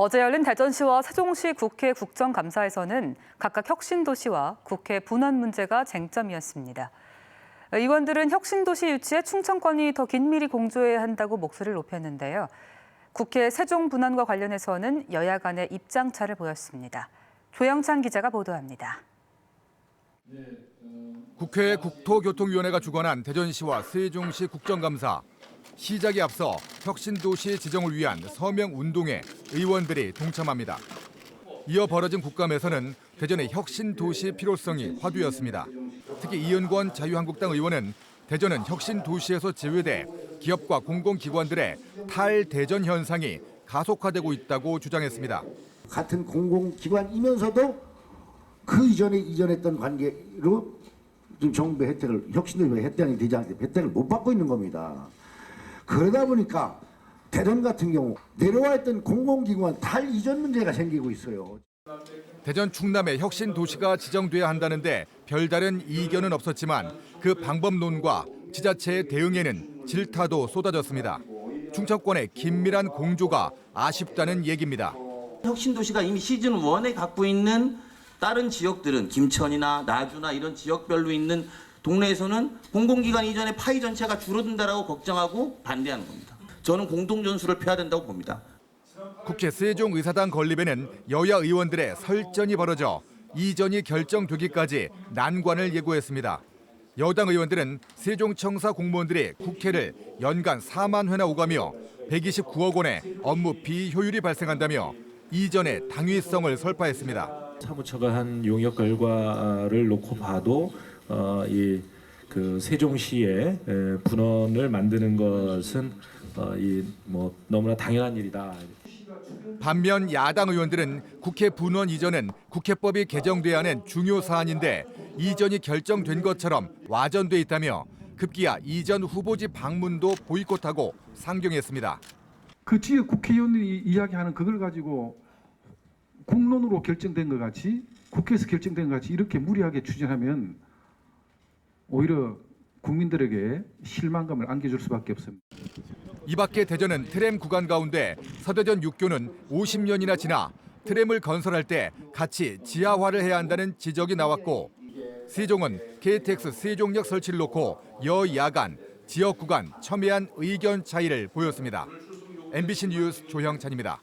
어제 열린 대전시와 세종시 국회 국정감사에서는 각각 혁신도시와 국회 분원 문제가 쟁점이었습니다. 의원들은 혁신도시 유치에 충청권이 더 긴밀히 공조해야 한다고 목소리를 높였는데요. 국회 세종 분원과 관련해서는 여야 간의 입장차를 보였습니다. 조영찬 기자가 보도합니다. 국회 국토교통위원회가 주관한 대전시와 세종시 국정감사. 시작에 앞서 혁신도시 지정을 위한 서명 운동에 의원들이 동참합니다. 이어 벌어진 국감에서는 대전의 혁신도시 필요성이 화두였습니다. 특히 이은권 자유한국당 의원은 대전은 혁신도시에서 제외돼 기업과 공공기관들의 탈대전 현상이 가속화되고 있다고 주장했습니다. 같은 공공기관이면서도 그 이전에 이전했던 관계로 지금 정부의 혜택을 혁신도시의 혜택이 되지 않기 혜택을 못 받고 있는 겁니다. 그러다 보니까 대전 같은 경우 내려와 있던 공공기관 탈 이전 문제가 생기고 있어요. 대전 충남의 혁신 도시가 지정돼야 한다는데 별다른 이견은 없었지만 그 방법론과 지자체의 대응에는 질타도 쏟아졌습니다. 충청권의 긴밀한 공조가 아쉽다는 얘기입니다. 혁신 도시가 이미 시즌 1에 갖고 있는 다른 지역들은 김천이나 나주나 이런 지역별로 있는 동네에서는 공공기관 이전의 파이 전체가 줄어든다라고 걱정하고 반대하는 겁니다. 저는 공동 전술을 펴야 된다고 봅니다. 국회 세종 의사당 건립에는 여야 의원들의 설전이 벌어져 이전이 결정되기까지 난관을 예고했습니다. 여당 의원들은 세종청사 공무원들이 국회를 연간 4만 회나 오가며 129억 원의 업무 비효율이 발생한다며 이전의 당위성을 설파했습니다. 사무처가 한 용역 결과를 놓고 봐도 어, 이그 세종시의 에, 분원을 만드는 것은 어, 이뭐 너무나 당연한 일이다. 반면 야당 의원들은 국회 분원 이전은 국회법이 개정돼야 하는 중요 사안인데 이전이 결정된 것처럼 와전돼 있다며 급기야 이전 후보지 방문도 보이콧하고 상경했습니다. 그 지역 국회의원들이 이야기하는 그걸 가지고 공론으로 결정된 것 같이 국회에서 결정된 것 같이 이렇게 무리하게 추진하면 오히려 국민들에게 실망감을 안겨줄 수밖에 없습니다. 이 밖에 대전은 트램 구간 가운데 서대전 6교는 50년이나 지나 트램을 건설할 때 같이 지하화를 해야 한다는 지적이 나왔고 세종은 KTX 세종역 설치를 놓고 여야간 지역 구간 첨예한 의견 차이를 보였습니다. MBC 뉴스 조형찬입니다.